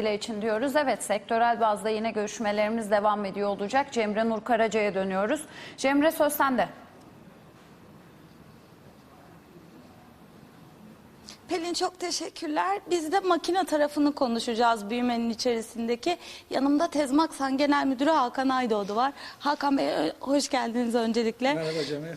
Dile için diyoruz. Evet sektörel bazda yine görüşmelerimiz devam ediyor olacak. Cemre Nur Karaca'ya dönüyoruz. Cemre söz sende. Pelin çok teşekkürler. Biz de makine tarafını konuşacağız büyümenin içerisindeki. Yanımda Tezmaksan Genel Müdürü Hakan Aydoğdu var. Hakan Bey hoş geldiniz öncelikle. Merhaba Cemil.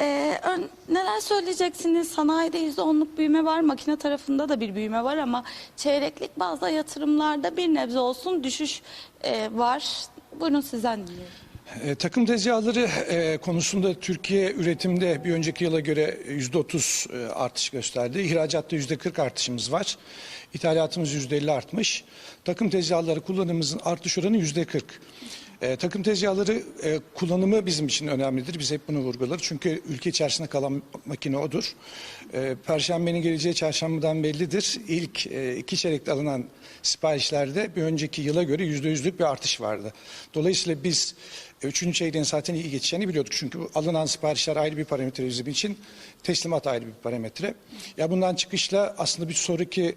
Ee, neler söyleyeceksiniz? Sanayide %10'luk büyüme var, makine tarafında da bir büyüme var ama çeyreklik bazda yatırımlarda bir nebze olsun düşüş e, var. Buyurun sizden dinleyelim. E, takım tezgahları e, konusunda Türkiye üretimde bir önceki yıla göre %30 e, artış gösterdi. İhracatta %40 artışımız var. İthalatımız %50 artmış. Takım tezgahları kullanımımızın artış oranı %40. E, takım tezgahları e, kullanımı bizim için önemlidir. Biz hep bunu vurgularız. Çünkü ülke içerisinde kalan makine odur. E, Perşembenin geleceği çarşambadan bellidir. İlk e, iki çeyrekte alınan siparişlerde bir önceki yıla göre yüzde yüzlük bir artış vardı. Dolayısıyla biz e, üçüncü çeyreğin zaten iyi geçeceğini biliyorduk. Çünkü alınan siparişler ayrı bir parametre bizim için. Teslimat ayrı bir parametre. Ya bundan çıkışla aslında bir sonraki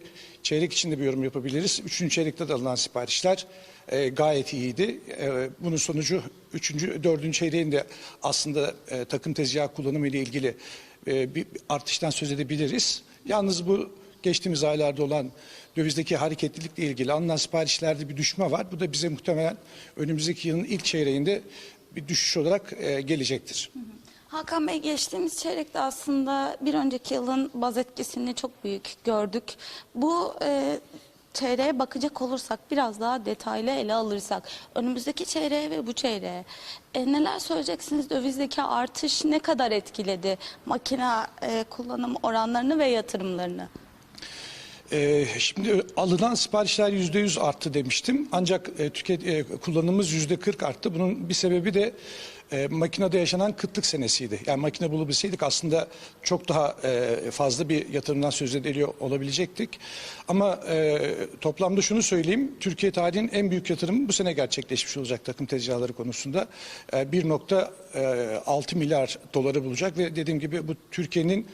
çeyrek içinde bir yorum yapabiliriz. Üçüncü çeyrekte de alınan siparişler e, gayet iyiydi. E, bunun sonucu üçüncü, dördüncü çeyreğin de aslında e, takım tezgahı kullanımı ile ilgili e, bir artıştan söz edebiliriz. Yalnız bu geçtiğimiz aylarda olan dövizdeki hareketlilikle ilgili alınan siparişlerde bir düşme var. Bu da bize muhtemelen önümüzdeki yılın ilk çeyreğinde bir düşüş olarak e, gelecektir. Hakan Bey geçtiğimiz çeyrekte aslında bir önceki yılın baz etkisini çok büyük gördük. Bu e, çeyreğe bakacak olursak biraz daha detaylı ele alırsak önümüzdeki çeyreğe ve bu çeyreğe e, neler söyleyeceksiniz? Dövizdeki artış ne kadar etkiledi makine e, kullanım oranlarını ve yatırımlarını? Ee, şimdi alınan siparişler yüzde yüz arttı demiştim. Ancak e, tüket, e, kullanımımız yüzde kırk arttı. Bunun bir sebebi de e, makinede yaşanan kıtlık senesiydi. Yani makine bulabilseydik aslında çok daha e, fazla bir yatırımdan söz ediliyor olabilecektik. Ama e, toplamda şunu söyleyeyim. Türkiye tarihinin en büyük yatırımı bu sene gerçekleşmiş olacak takım tezgahları konusunda. E, 1.6 milyar doları bulacak ve dediğim gibi bu Türkiye'nin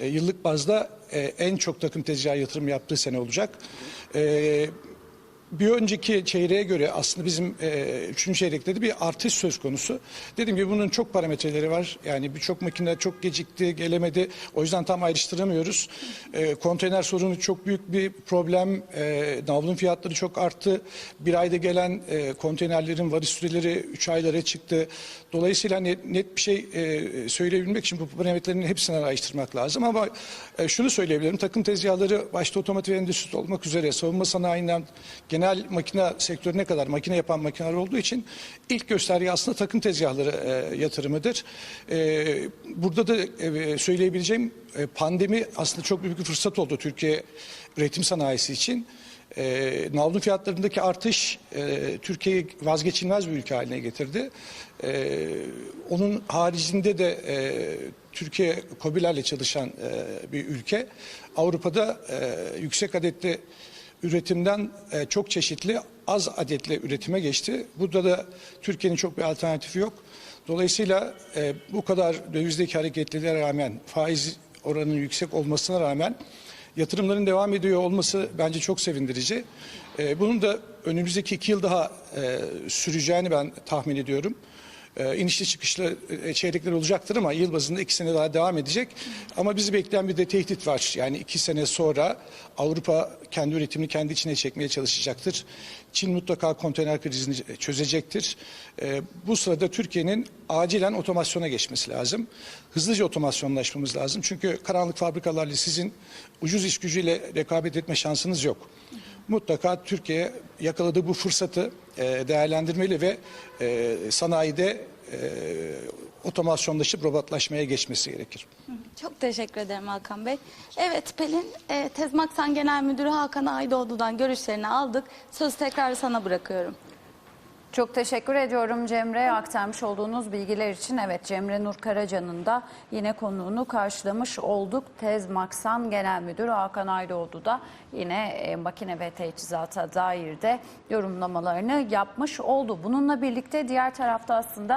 e, yıllık bazda e, en çok takım tezgahı yatırım yaptığı sene olacak. E, bir önceki çeyreğe göre aslında bizim e, üçüncü çeyrekte de bir artış söz konusu. Dediğim gibi bunun çok parametreleri var. Yani birçok makine çok gecikti, gelemedi. O yüzden tam ayrıştıramıyoruz. E, konteyner sorunu çok büyük bir problem. E, navlun fiyatları çok arttı. Bir ayda gelen e, konteynerlerin varış süreleri 3 aylara çıktı. Dolayısıyla net, net bir şey e, söyleyebilmek için bu parametrelerin hepsini araştırmak lazım. Ama e, şunu söyleyebilirim. Takım tezgahları başta otomotiv endüstrisi olmak üzere savunma sanayinden genel makine sektörüne kadar makine yapan makineler olduğu için ilk gösterge aslında takım tezgahları e, yatırımıdır. E, burada da e, söyleyebileceğim e, pandemi aslında çok büyük bir fırsat oldu Türkiye üretim sanayisi için. E, navlun fiyatlarındaki artış e, Türkiye'yi vazgeçilmez bir ülke haline getirdi. E, onun haricinde de e, Türkiye COBİ'lerle çalışan e, bir ülke. Avrupa'da e, yüksek adetli üretimden e, çok çeşitli az adetli üretime geçti. Burada da Türkiye'nin çok bir alternatifi yok. Dolayısıyla e, bu kadar dövizdeki hareketliliğe rağmen faiz oranının yüksek olmasına rağmen yatırımların devam ediyor olması bence çok sevindirici. E, bunun da önümüzdeki iki yıl daha e, süreceğini ben tahmin ediyorum. E, inişli çıkışlı e, çeyrekler olacaktır ama yıl bazında iki sene daha devam edecek. Ama bizi bekleyen bir de tehdit var. Yani iki sene sonra Avrupa kendi üretimini kendi içine çekmeye çalışacaktır. Çin mutlaka konteyner krizini çözecektir. E, bu sırada Türkiye'nin acilen otomasyona geçmesi lazım. Hızlıca otomasyonlaşmamız lazım. Çünkü karanlık fabrikalarla sizin ucuz iş gücüyle rekabet etme şansınız yok mutlaka Türkiye yakaladığı bu fırsatı e, değerlendirmeli ve e, sanayide e, otomasyonlaşıp robotlaşmaya geçmesi gerekir. Çok teşekkür ederim Hakan Bey. Evet Pelin, Tezmaksan Genel Müdürü Hakan Aydoğdu'dan görüşlerini aldık. Sözü tekrar sana bırakıyorum. Çok teşekkür ediyorum Cemre aktarmış olduğunuz bilgiler için. Evet Cemre Nur Karaca'nın da yine konuğunu karşılamış olduk. Tez Maksan Genel Müdürü Hakan Aydoğdu da yine e, makine ve teçhizata dair de yorumlamalarını yapmış oldu. Bununla birlikte diğer tarafta aslında